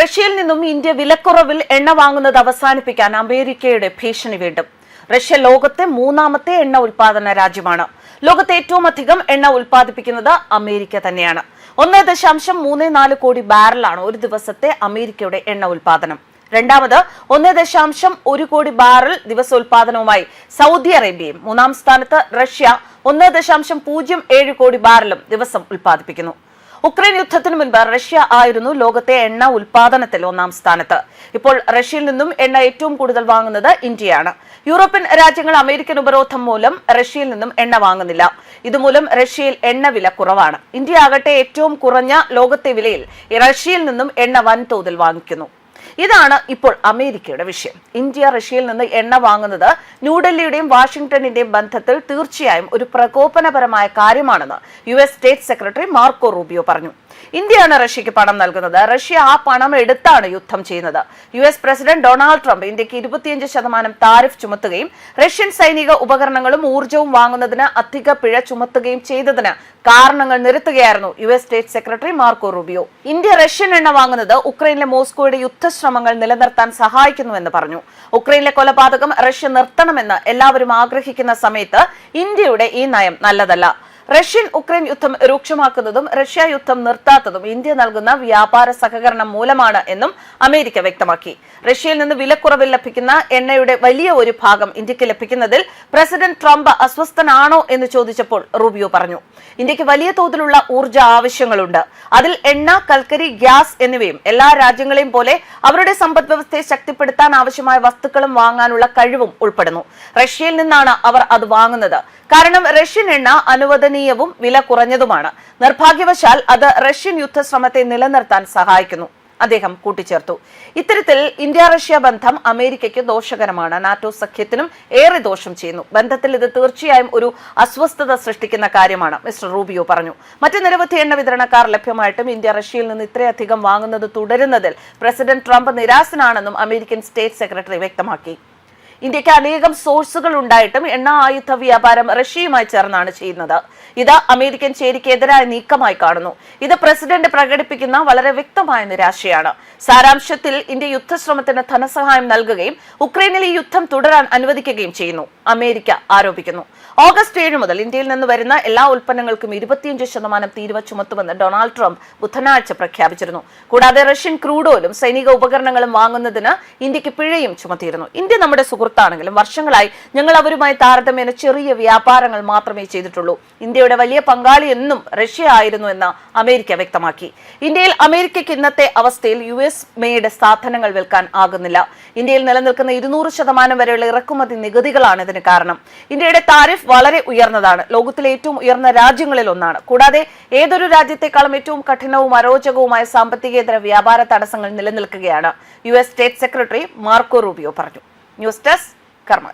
റഷ്യയിൽ നിന്നും ഇന്ത്യ വിലക്കുറവിൽ എണ്ണ വാങ്ങുന്നത് അവസാനിപ്പിക്കാൻ അമേരിക്കയുടെ ഭീഷണി വീണ്ടും. റഷ്യ ലോകത്തെ മൂന്നാമത്തെ എണ്ണ ഉൽപാദന രാജ്യമാണ്. ലോകത്തെ ഏറ്റവും അധികം എണ്ണ ഉൽപ്പാദിപ്പിക്കുന്നത് അമേരിക്ക തന്നെയാണ്. ഒന്ന് ദശാംശം മൂന്ന് നാല് കോടി ബാരലാണ് ഒരു ദിവസത്തെ അമേരിക്കയുടെ എണ്ണ ഉൽപാദനം രണ്ടാമത് ഒന്ന് ദശാംശം ഒരു കോടി ബാരൽ ദിവസ ഉൽപാദനവുമായി സൗദി അറേബ്യയും. മൂന്നാം സ്ഥാനത്ത് റഷ്യ ഒന്ന് ദശാംശം പൂജ്യം ഏഴ് കോടി ബാരലും ദിവസം ഉൽപ്പാദിപ്പിക്കുന്നു. ഉക്രൈൻ യുദ്ധത്തിന് മുൻപ് റഷ്യ ആയിരുന്നു ലോകത്തെ എണ്ണ ഉൽപാദനത്തിൽ ഒന്നാം സ്ഥാനത്ത്. ഇപ്പോൾ റഷ്യയിൽ നിന്നും എണ്ണ ഏറ്റവും കൂടുതൽ വാങ്ങുന്നത് ഇന്ത്യയാണ്. യൂറോപ്യൻ രാജ്യങ്ങൾ അമേരിക്കൻ ഉപരോധം മൂലം റഷ്യയിൽ നിന്നും എണ്ണ വാങ്ങുന്നില്ല. ഇതുമൂലം റഷ്യയിൽ എണ്ണ വില കുറവാണ്. ഇന്ത്യ ആകട്ടെ ഏറ്റവും കുറഞ്ഞ ലോകത്തെ വിലയിൽ റഷ്യയിൽ നിന്നും എണ്ണ വൻതോതിൽ വാങ്ങിക്കുന്നു. ഇതാണ് ഇപ്പോൾ അമേരിക്കയുടെ വിഷയം. ഇന്ത്യ റഷ്യയിൽ നിന്ന് എണ്ണ വാങ്ങുന്നത് ന്യൂഡൽഹിയുടെയും വാഷിംഗ്ടണിന്റെയും ബന്ധത്തിൽ തീർച്ചയായും ഒരു പ്രകോപനപരമായ കാര്യമാണെന്ന് U S state secretary Marco Rubio പറഞ്ഞു. ഇന്ത്യയാണ് റഷ്യക്ക് പണം നൽകുന്നത്. റഷ്യ ആ പണം എടുത്താണ് യുദ്ധം ചെയ്യുന്നത്. U S president Donald Trump ഇന്ത്യയ്ക്ക് ഇരുപത്തിയഞ്ച് ശതമാനം താരിഫ് ചുമത്തുകയും റഷ്യൻ സൈനിക ഉപകരണങ്ങളും ഊർജവും വാങ്ങുന്നതിന് അധിക പിഴ ചുമത്തുകയും ചെയ്തതിന് കാരണങ്ങൾ നിരത്തുകയായിരുന്നു U S state secretary Marco Rubio. India Russian എണ്ണ വാങ്ങുന്നത് ഉക്രൈനിലെ മോസ്കോയുടെ യുദ്ധശ്രമങ്ങൾ നിലനിർത്താൻ സഹായിക്കുന്നുവെന്ന് പറഞ്ഞു. ഉക്രൈനിലെ കൊലപാതകം റഷ്യ നിർത്തണമെന്ന് എല്ലാവരും ആഗ്രഹിക്കുന്ന സമയത്ത് ഇന്ത്യയുടെ ഈ നയം നല്ലതല്ല. റഷ്യൻ ഉക്രൈൻ യുദ്ധം രൂക്ഷമാക്കുന്നതും റഷ്യ യുദ്ധം നിർത്താത്തതും ഇന്ത്യ നൽകുന്ന വ്യാപാര സഹകരണം മൂലമാണ് എന്നും അമേരിക്ക വ്യക്തമാക്കി. റഷ്യയിൽ നിന്ന് വിലക്കുറവിൽ ലഭിക്കുന്ന എണ്ണയുടെ വലിയ ഒരു ഭാഗം ഇന്ത്യയ്ക്ക് ലഭിക്കുന്നതിൽ പ്രസിഡന്റ് ട്രംപ് അസ്വസ്ഥനാണോ എന്ന് ചോദിച്ചപ്പോൾ റൂബിയോ പറഞ്ഞു. ഇന്ത്യയ്ക്ക് വലിയ തോതിലുള്ള ഊർജ ആവശ്യങ്ങളുണ്ട്. അതിൽ എണ്ണ കൽക്കരി ഗ്യാസ് എന്നിവയും എല്ലാ രാജ്യങ്ങളെയും പോലെ അവരുടെ സമ്പദ് വ്യവസ്ഥയെ ശക്തിപ്പെടുത്താൻ ആവശ്യമായ വസ്തുക്കളും വാങ്ങാനുള്ള കഴിവും ഉൾപ്പെടുന്നു. റഷ്യയിൽ നിന്നാണ് അവർ അത് വാങ്ങുന്നത്. കാരണം റഷ്യൻ എണ്ണ അനുവദനീയവും വില കുറഞ്ഞതുമാണ്. നിർഭാഗ്യവശാൽ അത് റഷ്യൻ യുദ്ധശ്രമത്തെ നിലനിർത്താൻ സഹായിക്കുന്നു. അദ്ദേഹം കൂട്ടിച്ചേർത്തു. ഇത്തരത്തിൽ ഇന്ത്യ റഷ്യ ബന്ധം അമേരിക്കയ്ക്ക് ദോഷകരമാണ്. നാറ്റോ സഖ്യത്തിനും ഏറെ ദോഷം ചെയ്യുന്നു. ബന്ധത്തിൽ ഇത് തീർച്ചയായും ഒരു അസ്വസ്ഥത സൃഷ്ടിക്കുന്ന കാര്യമാണ് മിസ്റ്റർ റൂബിയോ പറഞ്ഞു. മറ്റ് നിരവധി എണ്ണ വിതരണക്കാർ ലഭ്യമായിട്ടും ഇന്ത്യ റഷ്യയിൽ നിന്ന് ഇത്രയധികം വാങ്ങുന്നത് തുടരുന്നതിൽ പ്രസിഡന്റ് ട്രംപ് നിരാശനാണെന്നും അമേരിക്കൻ സ്റ്റേറ്റ് സെക്രട്ടറി വ്യക്തമാക്കി. ഇന്ത്യയ്ക്ക് അനേകം സോഴ്സുകൾ ഉണ്ടായിട്ടും എണ്ണ ആയുധ വ്യാപാരം റഷ്യയുമായി ചേർന്നാണ് ചെയ്യുന്നത്. ഇത് അമേരിക്കൻ ചേരിക്കെതിരായ നീക്കമായി കാണുന്നു. ഇത് പ്രസിഡന്റ് പ്രകടിപ്പിക്കുന്ന വളരെ വ്യക്തമായ നിരാശയാണ്. സാരാംശത്തിൽ ഇന്ത്യ യുദ്ധശ്രമത്തിന് ധനസഹായം നൽകുകയും ഉക്രൈനിൽ ഈ യുദ്ധം തുടരാൻ അനുവദിക്കുകയും ചെയ്യുന്നു. അമേരിക്ക ആരോപിക്കുന്നു. ഓഗസ്റ്റ് ഏഴ് മുതൽ ഇന്ത്യയിൽ നിന്ന് വരുന്ന എല്ലാ ഉൽപ്പന്നങ്ങൾക്കും ഇരുപത്തിയഞ്ച് ശതമാനം തീരുവ ചുമത്തുമെന്ന് ഡൊണാൾഡ് ട്രംപ് ബുധനാഴ്ച പ്രഖ്യാപിച്ചിരുന്നു. കൂടാതെ റഷ്യൻ ക്രൂഡ് ഓയിലും സൈനിക ഉപകരണങ്ങളും വാങ്ങുന്നതിന് ഇന്ത്യയ്ക്ക് പിഴയും ചുമത്തിയിരുന്നു. ഇന്ത്യ നമ്മുടെ സുഹൃത്താണെങ്കിലും വർഷങ്ങളായി ഞങ്ങൾ അവരുമായി താരതമ്യേന ചെറിയ വ്യാപാരങ്ങൾ മാത്രമേ ചെയ്തിട്ടുള്ളൂ. ഇന്ത്യയുടെ വലിയ പങ്കാളി എന്നും റഷ്യ ആയിരുന്നു എന്ന് അമേരിക്ക വ്യക്തമാക്കി. ഇന്ത്യയിൽ അമേരിക്കയ്ക്ക് ഇന്നത്തെ അവസ്ഥയിൽ യു എസ് മെയ്ഡ് സാധനങ്ങൾ വിൽക്കാൻ ആകുന്നില്ല. ഇന്ത്യയിൽ നിലനിൽക്കുന്ന ഇരുന്നൂറ് ശതമാനം വരെയുള്ള ഇറക്കുമതി നികുതികളാണ് ഇതിന് കാരണം. ഇന്ത്യയുടെ താരിഫ് വളരെ ഉയർന്നതാണ്. ലോകത്തിലെ ഏറ്റവും ഉയർന്ന രാജ്യങ്ങളിൽ ഒന്നാണ്. കൂടാതെ ഏതൊരു രാജ്യത്തെക്കാളും ഏറ്റവും കഠിനവും അരോചകവുമായ സാമ്പത്തികേതര വ്യാപാര തടസ്സങ്ങൾ നിലനിൽക്കുകയാണ്. U S state secretary Marco Rubio പറഞ്ഞു. News desk Karma